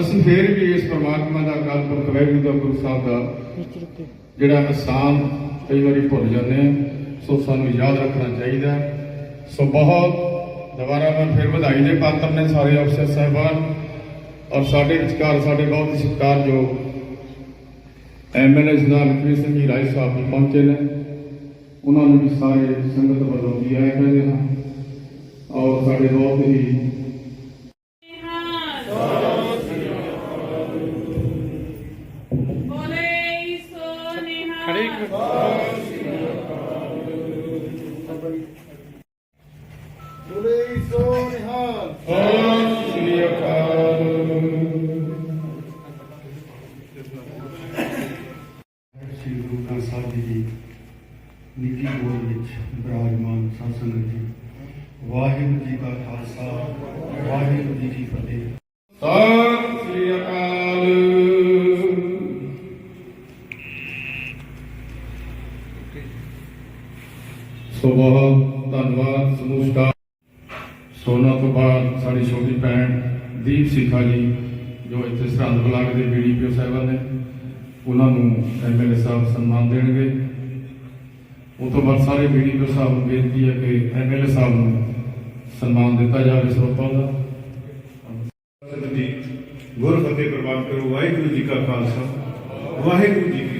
ਅਸੀਂ ਫੇਰ ਵੀ ਇਸ ਪ੍ਰਮਾਤਮਾ ਦਾ ਅਕਾਲ ਪੁਰਖ ਵਾਹਿਗੁਰੂ ਦਾ ਗੁਰੂ ਸਾਹਿਬ ਦਾ ਜਿਹੜਾ ਅਹਿਸਾਨ ਕਈ ਵਾਰੀ ਭੁੱਲ ਜਾਂਦੇ ਹਾਂ ਸੋ ਸਾਨੂੰ ਯਾਦ ਰੱਖਣਾ ਚਾਹੀਦਾ। ਸੋ ਬਹੁਤ ਦੁਬਾਰਾ ਮੈਂ ਫਿਰ ਵਧਾਈ ਦੇ ਪਾਤਰ ਨੇ ਸਾਰੇ ਅਫਸਰ ਸਾਹਿਬਾਨ ਔਰ ਸਾਡੇ ਵਿਚਕਾਰ ਸਾਡੇ ਬਹੁਤ ਸਤਿਕਾਰਯੋਗ ਐਮਐਲਏ ਜਨਾਬ ਸਿੰਘ ਜੀ ਰਾਏ ਸਾਹਿਬ ਵੀ ਪਹੁੰਚੇ ਨੇ। ਉਹਨਾਂ ਨੂੰ ਵੀ ਸਾਰੇ ਸੰਗਤ ਵੱਲੋਂ ਵੀ ਆਏ ਕਹਿੰਦੇ ਹਾਂ। ਔਰ ਸਾਡੇ ਬਹੁਤ ਹੀ ਸੋ ਨਿਹਾਲ ਬੋਲੇ ਸੋ ਨਿਹਾਲ ਸਤਿ ਸ੍ਰੀ ਅਕਾਲ ਸ੍ਰੀ ਗੁਰੂ ਗ੍ਰੰਥ ਸਾਹਿਬ ਜੀ ਦੀ ਨਿੱਜੀ ਬੋਲ ਵਿੱਚ ਬਿਰਾਜਮਾਨ ਸਾਸੰਗ ਜੀ ਵਾਹਿਗੁਰੂ ਜੀ ਕਾ ਖਾਲਸਾ, ਵਾਹਿਗੁਰੂ ਜੀ ਕੀ ਫਤਿਹ। ਸੋ ਬਹੁਤ ਧੰਨਵਾਦ, ਸਮੂਹ ਸਟਾਫ। ਸੋਨਾ ਤੋਂ ਬਾਅਦ ਸਾਡੀ ਛੋਟੀ ਭੈਣ ਦੀਪ ਸਿਖਾ ਜੀ, ਜੋ ਇੱਥੇ ਸਰਹੰਦ ਬਲਾਕ ਦੇ ਬੀਡੀਪੀਓ ਸਾਹਿਬਾਨ ਨੇ, ਉਹਨਾਂ ਨੂੰ ਐਮਐਲਏ ਸਾਹਿਬ ਸਨਮਾਨ ਦੇਣਗੇ। ਉਹ ਤੋਂ ਬਾਅਦ ਸਾਰੇ ਬੀਡੀਪੀਓ ਸਾਹਿਬ ਨੂੰ ਬੇਨਤੀ ਹੈ ਕਿ ਐਮਐਲਏ ਸਾਹਿਬ ਨੂੰ ਸਨਮਾਨ ਦਿੱਤਾ ਜਾਵੇ ਸਰੋਤਾਂ ਦਾ। ਜੀ। ਗੁਰ ਫਤਿਹ ਪ੍ਰਵਾਨ ਕਰੋ, ਵਾਹਿਗੁਰੂ ਜੀ ਕਾ ਖਾਲਸਾ, ਵਾਹਿਗੁਰੂ ਜੀ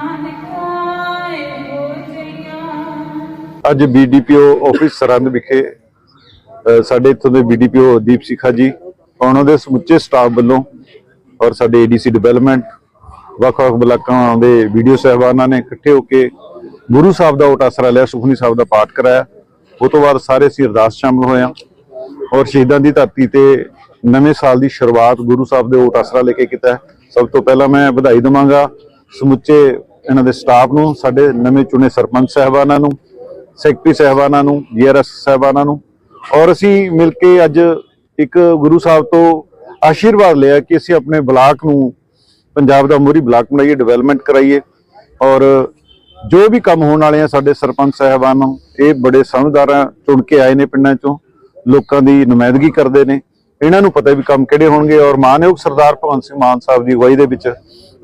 ਆਮੀ ਬਾਬਾ ਨਾਨਕਾ ਆਏ ਹੋਸ਼ਿਆ ਅੱਜ ਬੀਡੀਪੀਓ ਆਫਿਸ ਸਰਹੰਦ ਵਿਖੇ ਸਾਡੇ ਇੱਥੋਂ ਦੇ ਬੀਡੀਪੀਓ ਦੀਪ ਸਿਖਾ ਜੀ, ਉਹਨਾਂ ਦੇ ਸਮੁੱਚੇ ਸਟਾਫ ਵੱਲੋਂ ਔਰ ਸਾਡੇ ਏਡੀਸੀ ਡਿਵੈਲਪਮੈਂਟ ਵੱਖ-ਵੱਖ ਬਲਾਕਾਂ ਦੇ ਵੀਡੀਓ ਸਹਿਬਾਨਾਂ ਨੇ ਇਕੱਠੇ ਹੋ ਕੇ ਗੁਰੂ ਸਾਹਿਬ ਦਾ ਓਟ ਆਸਰਾ ਲਿਆ ਸੁਖਨੀ ਸਾਹਿਬ ਦਾ ਪਾਠ ਕਰਾਇਆ। ਉਹ ਤੋਂ ਬਾਅਦ ਸਾਰੇ ਅਸੀਂ ਅਰਦਾਸ ਸ਼ਾਮਲ ਹੋਏ ਹਾਂ ਔਰ ਸ਼ਹੀਦਾਂ ਦੀ ਧਰਤੀ ਤੇ ਨਵੇਂ ਸਾਲ ਦੀ ਸ਼ੁਰੂਆਤ ਗੁਰੂ ਸਾਹਿਬ ਦੇ ਓਟ ਆਸਰਾ ਲੈ ਕੇ ਕੀਤਾ ਸਭ ਤੋਂ ਪਹਿਲਾਂ ਮੈਂ ਵਧਾਈ ਦਵਾਂਗਾ ਸਮੁੱਚੇ ਇਹਨਾਂ ਦੇ ਸਟਾਫ ਨੂੰ, ਸਾਡੇ ਨਵੇਂ ਚੁਣੇ ਸਰਪੰਚ ਸਹਿਬਾਨਾਂ ਨੂੰ ਸੈਕਟਰੀ ਸਹਿਬਾਨਾਂ ਨੂੰ ਜੀਆਰਐਸ ਸਹਿਬਾਨਾਂ ਨੂੰ, ਔਰ ਅਸੀਂ ਮਿਲ ਕੇ ਅੱਜ ਇੱਕ ਗੁਰੂ ਸਾਹਿਬ ਤੋਂ ਆਸ਼ੀਰਵਾਦ ਲਿਆ ਕਿ ਅਸੀਂ ਆਪਣੇ ਬਲਾਕ ਨੂੰ, ਪੰਜਾਬ ਦਾ ਮੋਰੀ ਬਲਾਕ ਬਣਾਈਏ ਡਿਵੈਲਪਮੈਂਟ ਕਰਾਈਏ, ਔਰ ਜੋ ਵੀ ਕੰਮ ਹੋਣ ਵਾਲੇ ਆ ਸਾਡੇ ਸਰਪੰਚ ਸਾਹਿਬਾਨ ਨੂੰ, ਇਹ ਬੜੇ ਸਮਝਦਾਰਾਂ ਚੁਣ ਕੇ ਆਏ ਨੇ ਪਿੰਡਾਂ ਚੋਂ, ਲੋਕਾਂ ਦੀ ਨੁਮਾਇੰਦਗੀ ਕਰਦੇ ਨੇ, ਇਹਨਾਂ ਨੂੰ ਪਤਾ ਵੀ ਕੰਮ ਕਿਹੜੇ ਹੋਣਗੇ, ਔਰ ਮਾਨਯੋਗ ਸਰਦਾਰ ਭਗਵੰਤ ਸਿੰਘ ਮਾਨ ਸਾਹਿਬ ਦੀ ਅਗਵਾਈ ਦੇ ਵਿੱਚ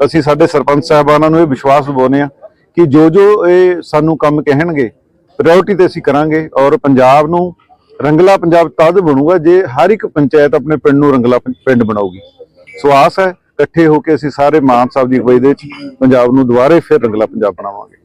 ਅਸੀਂ ਸਾਡੇ ਸਰਪੰਚ ਸਾਹਿਬਾਨਾਂ ਨੂੰ ਇਹ ਵਿਸ਼ਵਾਸ ਦਿਵਾਉਂਦੇ ਆ ਕਿ ਜੋ ਜੋ ਇਹ ਸਾਨੂੰ ਕੰਮ ਕਹਿਣਗੇ ਪ੍ਰਾਇੋਰਟੀ ਤੇ ਅਸੀਂ ਕਰਾਂਗੇ ਔਰ ਪੰਜਾਬ ਨੂੰ ਰੰਗਲਾ ਪੰਜਾਬ ਤਦ ਬਣੂਗਾ ਜੇ ਹਰ ਇੱਕ ਪੰਚਾਇਤ ਆਪਣੇ ਪਿੰਡ ਨੂੰ ਰੰਗਲਾ ਪਿੰਡ ਬਣਾਉਗੀ ਸੋ ਆਸ ਹੈ ਇਕੱਠੇ ਹੋ ਕੇ ਅਸੀਂ ਸਾਰੇ ਮਾਨ ਸਾਹਿਬ ਦੀ ਅਗਵਾਈ ਦੇ ਵਿੱਚ ਪੰਜਾਬ ਨੂੰ ਦੁਬਾਰੇ ਫਿਰ ਰੰਗਲਾ ਪੰਜਾਬ ਬਣਾਵਾਂਗੇ।